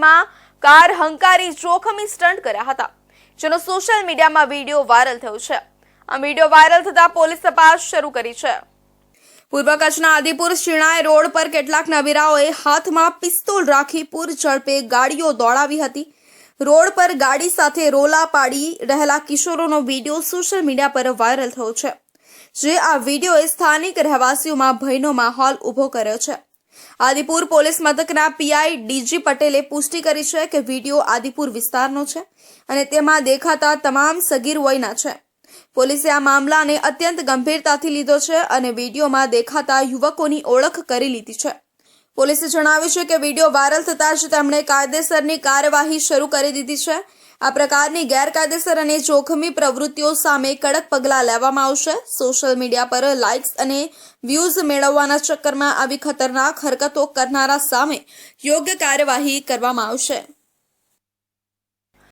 સ્પીડમાં કાર હંકારી જોખમી સ્ટન્ટ કર્યા હતા, જેનો સોશિયલ મીડિયામાં વીડિયો વાયરલ થયો છે. આ વીડિયો વાયરલ થતા પોલીસ તપાસ શરૂ કરી છે. પૂર્વ કચ્છના આદિપુર શિણાય રોડ પર કેટલાક નવીરાઓએ હાથમાં પિસ્તોલ રાખી પૂર ઝડપે ગાડીઓ દોડાવી હતી. રોડ પર ગાડી સાથે રોલા પાડી રહેલા કિશોરોનો વીડિયો સોશિયલ મીડિયા પર વાયરલ થયો છે, જે આ વિડીયોએ સ્થાનિક રહેવાસીઓમાં ભયનો માહોલ ઊભો કર્યો છે. આદિપુર પોલીસ મથકના પીઆઈ ડીજી પટેલે પુષ્ટિ કરી છે કે વીડિયો આદિપુર વિસ્તારનો છે અને તેમાં દેખાતા તમામ સગીર વયના છે. પોલીસે આ મામલાને અત્યંત ગંભીરતાથી લીધો છે અને વિડીયોમાં દેખાતા યુવકોની ઓળખ કરી લીધી છે. પોલીસે જણાવ્યું છે કે વીડિયો વાયરલ થતાં જ તેમણે કાયદેસરની કાર્યવાહી શરૂ કરી દીધી છે આ પ્રકારની ગેરકાયદેસર અને જોખમી પ્રવૃત્તિઓ સામે કડક પગલાં લેવામાં આવશે. સોશિયલ મીડિયા પર લાઇક્સ અને વ્યૂઝ મેળવવાના ચક્કરમાં આવી ખતરનાક હરકતો કરનારા સામે યોગ્ય કાર્યવાહી કરવામાં આવશે.